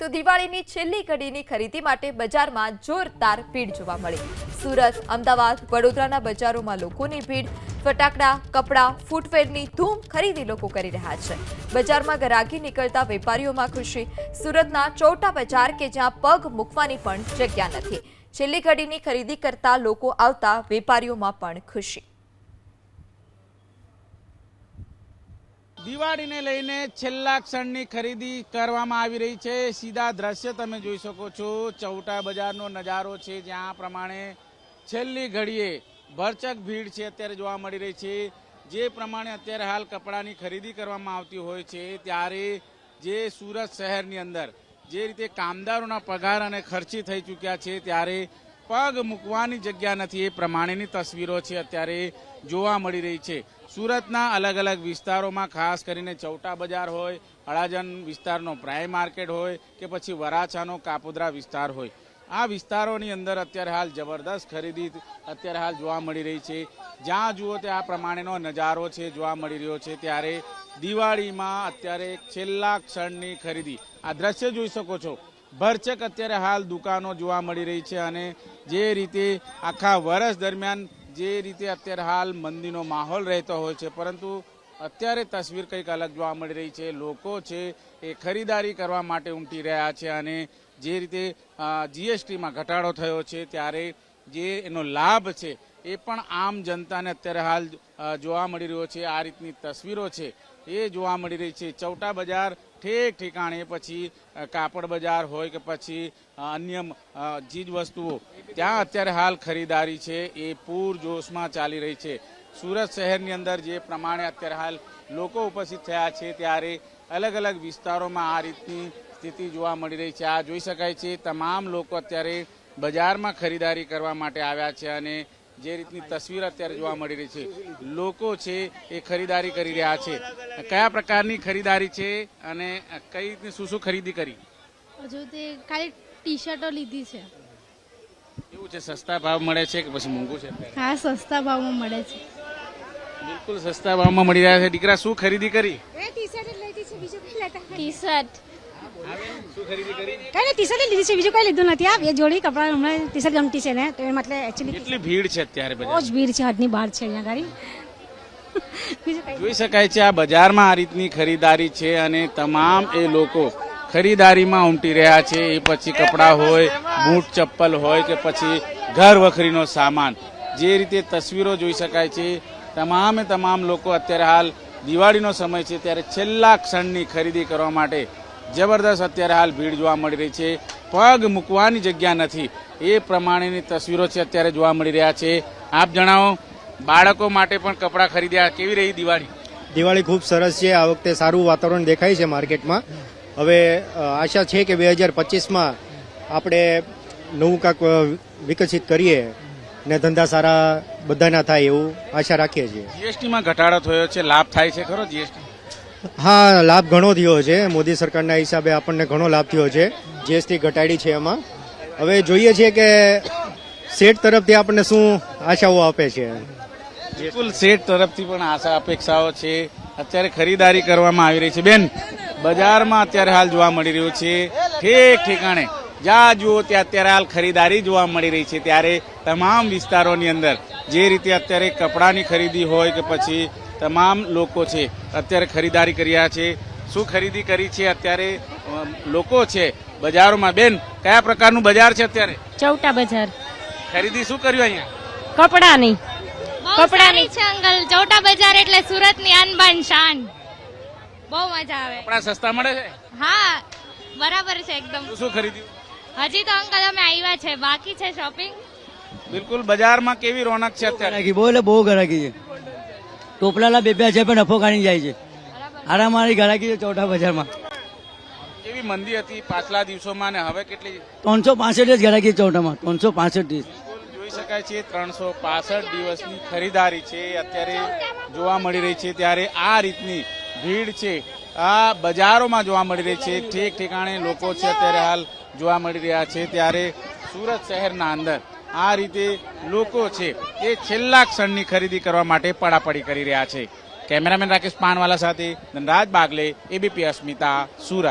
તો દિવાળીની છેલ્લી ઘડીની ખરીદી માટે બજારમાં જોરદાર ભીડ જોવા મળી. સુરત, અમદાવાદ, વડોદરાના બજારોમાં લોકોની ભીડ, ફટાકડા, કપડાં, ફૂટવેરની ધૂમ ખરીદી લોકો કરી રહ્યા છે. બજારમાં ગરાગી નીકળતા વેપારીઓમાં ખુશી. સુરતના ચોટા બજાર કે જ્યાં પગ મૂકવાની પણ જગ્યા નથી. છેલ્લી ઘડીની ખરીદી કરતા લોકો આવતા વેપારીઓમાં પણ ખુશી. દિવાળીને લઈને છેલ્લા ક્ષણની ખરીદી કરવામાં આવી રહી છે. સીધા દ્રશ્ય તમે જોઈ શકો છો. ચૌટા બજારનો નજારો છે, જ્યાં પ્રમાણે છેલ્લી ઘડીએ ભરચક ભીડ છે અત્યારે જોવા મળી રહી છે. જે પ્રમાણે અત્યારે હાલ કપડાની ખરીદી કરવામાં આવતી હોય છે, ત્યારે જે સુરત શહેરની અંદર જે રીતે કામદારોના પગાર અને ખર્ચી થઈ ચૂક્યા છે, ત્યારે પગ મૂકવાની જગ્યા નથી. એ પ્રમાણેની તસવીરો છે અત્યારે જોવા મળી રહી છે. સુરતના અલગ અલગ વિસ્તારોમાં ખાસ કરીને ચૌટા બજાર હોય અડાજન વિસ્તારનો પ્રાઇમ માર્કેટ હોય કે પછી વરાછાનો કાપોદ્રા વિસ્તાર હોય. આ વિસ્તારોની અંદર અત્યારે હાલ જબરદસ્ત ખરીદી અત્યારે હાલ જોવા મળી રહી છે. જ્યાં જુઓ તે આ પ્રમાણેનો નજારો છે જોવા મળી રહ્યો છે. ત્યારે દિવાળીમાં અત્યારે છેલ્લા ક્ષણની ખરીદી. આ દ્રશ્ય જોઈ શકો છો. ભરચક અત્યારે હાલ દુકાનો જોવા મળી રહી છે અને જે રીતે આખા વર્ષ દરમિયાન જે રીતે અત્યારે હાલ મંદીનો માહોલ રહેતો હોય છે, પરંતુ અત્યારે તસવીર કંઈક અલગ જોવા મળી રહી છે. લોકો છે એ ખરીદારી કરવા માટે ઉમટી રહ્યા છે અને જે રીતે જીએસટીમાં ઘટાડો થયો છે, ત્યારે જે એનો લાભ છે એ પણ આમ જનતાને અત્યારે હાલ જોવા મળી રહ્યો છે. આ રીતની તસવીરો છે એ જોવા મળી રહી છે. ચૌટા બજાર ઠેક ઠેકાણે પછી કાપડ બજાર હોય કે પછી અન્ય ચીજ વસ્તુઓ, ત્યાં અત્યારે હાલ ખરીદારી છે, એ પૂર જોશમાં ચાલી રહી છે. સુરત શહેરની અંદર જે પ્રમાણે અત્યારે હાલ લોકો ઉપસ્થિત થયા છે, ત્યારે અલગ અલગ વિસ્તારોમાં આ રીતની સ્થિતિ જોવા મળી રહી છે. આ જોઈ શકાય છે, તમામ લોકો અત્યારે બજારમાં ખરીદારી કરવા માટે આવ્યા છે અને જે રીતની તસવીર અત્યારે જોવા મળી રહી છે લોકો છે એ ખરીદારી કરી રહ્યા છે. કયા પ્રકારની ખરીદારી છે અને કઈ રીતની શું શું ખરીદી કરી? હજુ તે ખાલી ટી શર્ટો લીધી છે. એવું છે સસ્તા ભાવ મળે છે કે પછી મોંઘું છે? હા સસ્તા ભાવમાં મળે છે. બિલકુલ સસ્તા ભાવમાં મળી રહ્યા છે. દીકરા શું ખરીદી કરી? ટી શર્ટ ટી ખરીદી કરી કઈ ટી શર્ટ લીધી છે બીજું કઈ લીધું નથી. આ બે જોડી કપડા હમણાં ટી શર્ટ ગમતી છે ને તો એ મતલબ એકચ્યુઅલી કેટલી ભીડ છે અત્યારે બહુ જ ભીડ છે હદની બહાર છે અહીંયા ગાડી. કઈ જોઈ શકાય છે આ બજારમાં આ રીતની ખરીદારી છે અને તમામ એ લોકો ખરીદારીમાં ઉમટી રહ્યા છે. એ પછી કપડાં હોય બૂટ ચપ્પલ હોય કે પછી ઘર વખરીનો સામાન. જે રીતે તસવીરો જોઈ શકાય છે તમામે તમામ લોકો અત્યારે હાલ દિવાળીનો સમય છે ત્યારે છેલ્લા ક્ષણની ખરીદી કરવા માટે જબરદસ્ત અત્યારે હાલ ભીડ જોવા મળી રહી છે. પગ મૂકવાની જગ્યા નથી. એ પ્રમાણેની તસવીરો છે અત્યારે જોવા મળી રહ્યા છે. આપ જણાવો બાળકો માટે પણ કપડાં ખરીદ્યા કેવી રહી દિવાળી? દિવાળી ખૂબ સરસ છે. આ વખતે સારું વાતાવરણ દેખાય છે માર્કેટમાં. હવે આશા છે કે બે હજાર પચીસમાં આપણે નવું કાંક વિકસિત કરીએ ને ધંધા સારા બધાના થાય એવું આશા રાખીએ છીએ. જીએસટીમાં ઘટાડો થયો છે લાભ થાય છે ખરો જીએસટી? હા, લાભ ઘણો થયો છે. મોદી સરકારના હિસાબે આપણને ઘણો લાભ થયો છે. જીએસટી ઘટાડી છે એમાં. હવે જોઈએ છીએ કે સેટ તરફથી આપણને શું આશાઓ આપે છે? બિલકુલ સેટ તરફથી પણ આશા, અપેક્ષાઓ છે. અત્યારે ખરીદારી કરવામાં આવી રહી છે. બેન, બજારમાં અત્યારે હાલ જોવા મળી રહ્યું છે. ઠેક ઠેકાણે જ્યાં જુઓ ત્યાં અત્યારે હાલ ખરીદારી જોવા મળી રહી છે. ત્યારે તમામ વિસ્તારોની અંદર જે રીતે અત્યારે કપડાની ખરીદી હોય કે પછી તમામ લોકો છે અત્યારે ખરીદારી કરી રહ્યા છે. શું ખરીદી કરી છે અત્યારે લોકો છે બજારોમાં? બેન કયા પ્રકારનું બજાર છે અત્યારે? ચૌટા બજાર. ખરીદી શું કર્યું અહીંયા? કપડાની. કપડાની. છે અંકલ. ચૌટા બજાર એટલે સુરતની આનબાન શાન. બહુ મજા આવે. કપડા સસ્તા મળે છે? હા બરાબર છે એકદમ. શું શું ખરીદ્યું? હજી તો અંકલ અમે આવ્યા છે. બાકી છે શોપિંગ બિલકુલ બજારમાં કેવી રોનક છે અત્યારે? બહુ એટલે બહુ ગરાકી છે. ટોપલાલા બે બે છે પણ નફો કાઢી જાય છે. આરામારી ગરાકી છે ચોટા બજારમાં. કેવી મંદી હતી પાછલા દિવસોમાં ને હવે કેટલી? ત્રણસો પાસઠ જ ગરાકી છે ચોટામાં ત્રણસો પાસઠ દિવસ જોઈ શકાય છે ત્રણસો પાસઠ દિવસની ખરીદારી છે. અત્યારે જોવા મળી રહી છે ત્યારે આ રીતની ભીડ છે. આ બજારોમાં જોવા મળી રહી છે. ઠેક ઠેકાણે લોકો છે અત્યારે હાલ જોવા મળી રહ્યા છે ત્યારે સુરત શહેરના અંદર આ રીતે લોકો છે એ છેલ્લા ક્ષણની ખરીદી કરવા માટે પડાપડી કરી રહ્યા છે. કેમેરામેન રાકેશ પાનવાલા સાથે ધનરાજ બાગલે એબીપી અસ્મિતા, સુરત.